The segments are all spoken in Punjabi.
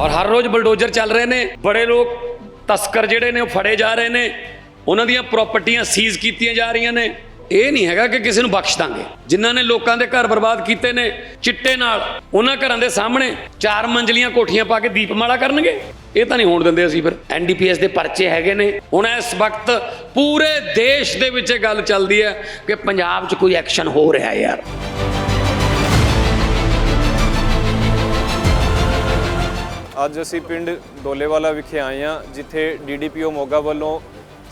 ਔਰ ਹਰ ਰੋਜ਼ ਬਲਡੋਜ਼ਰ ਚੱਲ ਰਹੇ ਨੇ। ਬੜੇ ਲੋਕ ਤਸਕਰ ਜਿਹੜੇ ਨੇ, ਉਹ ਫੜੇ ਜਾ ਰਹੇ ਨੇ। ਉਹਨਾਂ ਦੀਆਂ ਪ੍ਰਾਪਰਟੀਆਂ ਸੀਜ਼ ਕੀਤੀਆਂ ਜਾ ਰਹੀਆਂ ਨੇ। ਇਹ ਨਹੀਂ ਹੈਗਾ ਕਿ ਕਿਸੇ ਨੂੰ ਬਖਸ਼ ਦਾਂਗੇ। ਜਿਨ੍ਹਾਂ ਨੇ ਲੋਕਾਂ ਦੇ ਘਰ ਬਰਬਾਦ ਕੀਤੇ ਨੇ, ਚਿੱਟੇ ਨਾਲ, ਉਹਨਾਂ ਘਰਾਂ ਦੇ ਸਾਹਮਣੇ ਚਾਰ ਮੰਜ਼ਲੀਆਂ ਕੋਠੀਆਂ ਪਾ ਕੇ ਦੀਪਮਾਲਾ ਕਰਨਗੇ। ਇਹ ਤਾਂ ਨਹੀਂ ਹੋਣ ਦਿੰਦੇ ਅਸੀਂ ਫਿਰ। ਐਨਡੀਪੀਐਸ ਦੇ ਪਰਚੇ ਹੈਗੇ ਨੇ। ਹੁਣ ਇਸ ਵਕਤ ਪੂਰੇ ਦੇਸ਼ ਦੇ ਵਿੱਚ ਇਹ ਗੱਲ ਚੱਲਦੀ ਹੈ ਕਿ ਪੰਜਾਬ 'ਚ ਕੋਈ ਐਕਸ਼ਨ ਹੋ ਰਿਹਾ ਯਾਰ। ਅੱਜ ਅਸੀਂ ਪਿੰਡ ਦੋਲੇਵਾਲਾ ਵਿਖੇ ਆਏ ਹਾਂ, ਜਿੱਥੇ ਡੀਡੀਪੀਓ ਮੋਗਾ ਵੱਲੋਂ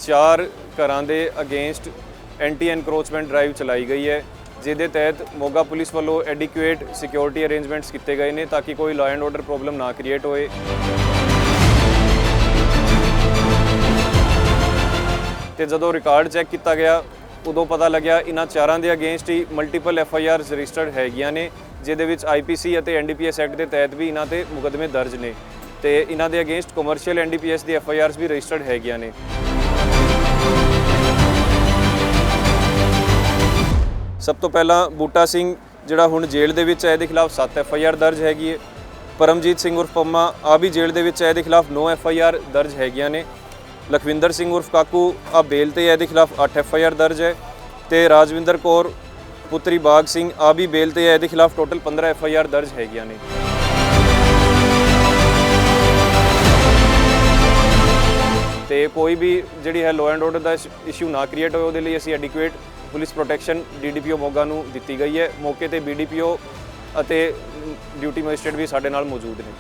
ਚਾਰ ਘਰਾਂ ਦੇ ਅਗੇਂਸਟ ਐਂਟੀ ਐਨਕਰੋਚਮੈਂਟ ਡਰਾਈਵ ਚਲਾਈ ਗਈ ਹੈ, ਜਿਹਦੇ ਤਹਿਤ ਮੋਗਾ ਪੁਲਿਸ ਵੱਲੋਂ ਐਡਿਕੁਏਟ ਸਿਕਿਉਰਿਟੀ ਅਰੇਂਜਮੈਂਟਸ ਕੀਤੇ ਗਏ ਨੇ ਤਾਂ ਕਿ ਕੋਈ ਲਾਅ ਐਂਡ ਆਰਡਰ ਪ੍ਰੋਬਲਮ ਨਾ ਕ੍ਰੀਏਟ ਹੋਏ। ਤੇ ਜਦੋਂ ਰਿਕਾਰਡ ਚੈੱਕ ਕੀਤਾ ਗਿਆ ਉਦੋਂ ਪਤਾ ਲੱਗਿਆ ਇਹਨਾਂ ਚਾਰਾਂ ਦੇ against he multiple F I Rs registered ਹੈਗੀਆਂ ਨੇ, ਜਿਹਦੇ ਵਿੱਚ ਆਈ ਪੀ ਸੀ ਅਤੇ N D P S act ਦੇ ਤਹਿਤ ਵੀ ਇਹਨਾਂ ਤੇ ਮੁਕੱਦਮੇ ਦਰਜ ਨੇ ਤੇ ਇਹਨਾਂ ਦੇ against commercial N D P S the F I Rs ਵੀ ਰਜਿਸਟਰਡ ਹੈਗੀਆਂ ਨੇ। ਸਭ ਤੋਂ ਪਹਿਲਾਂ ਬੂਟਾ ਸਿੰਘ, ਜਿਹੜਾ ਹੁਣ ਜੇਲ੍ਹ ਦੇ ਵਿੱਚ ਹੈ, ਇਹਦੇ ਖਿਲਾਫ 7 ਐਫ ਆਈ ਆਰ ਦਰਜ ਹੈਗੀ ਹੈ ਪਰਮਜੀਤ ਸਿੰਘ ਉਰਫ ਪੰਮਾ ਆ ਵੀ ਜੇਲ੍ਹ ਦੇ ਵਿੱਚ ਹੈ, ਇਹਦੇ ਖਿਲਾਫ 9 ਐਫ ਆਈ ਆਰ ਦਰਜ ਹੈਗੀਆਂ ਨੇ। ਲਖਵਿੰਦਰ ਸਿੰਘ ਉਰਫ ਕਾਕੂ ਆ ਬੇਲ ਤੇ ਹੈ, ਇਹਦੇ ਖਿਲਾਫ 8 ਐਫ ਆਈ ਆਰ ਦਰਜ ਹੈ। ਤੇ ਰਾਜਵਿੰਦਰ ਕੌਰ, ਪੁੱਤਰੀ ਬਾਗ ਸਿੰਘ ਆ ਵੀ ਬੇਲ ਤੇ ਹੈ ਇਹਦੇ ਖਿਲਾਫ ਟੋਟਲ 15 ਐਫ ਆਈ ਆਰ ਦਰਜ ਹੈਗੀਆਂ ਨੇ। ਤੇ ਕੋਈ ਵੀ ਜਿਹੜੀ ਹੈ ਲਾਅ ਐਂਡ ਆਰਡਰ ਦਾ ਇਸ਼ੂ ਨਾ ਕ੍ਰੀਏਟ ਹੋਵੇ ਉਹਦੇ ਲਈ ਅਸੀਂ adequate police protection DDPO Moga ਨੂੰ ਦਿੱਤੀ ਗਈ ਹੈ। ਮੌਕੇ ਤੇ ਬੀਡੀਪੀਓ ਅਤੇ ਡਿਊਟੀ ਮੈਜਿਸਟ੍ਰੇਟ ਵੀ ਸਾਡੇ ਨਾਲ ਮੌਜੂਦ ਨੇ।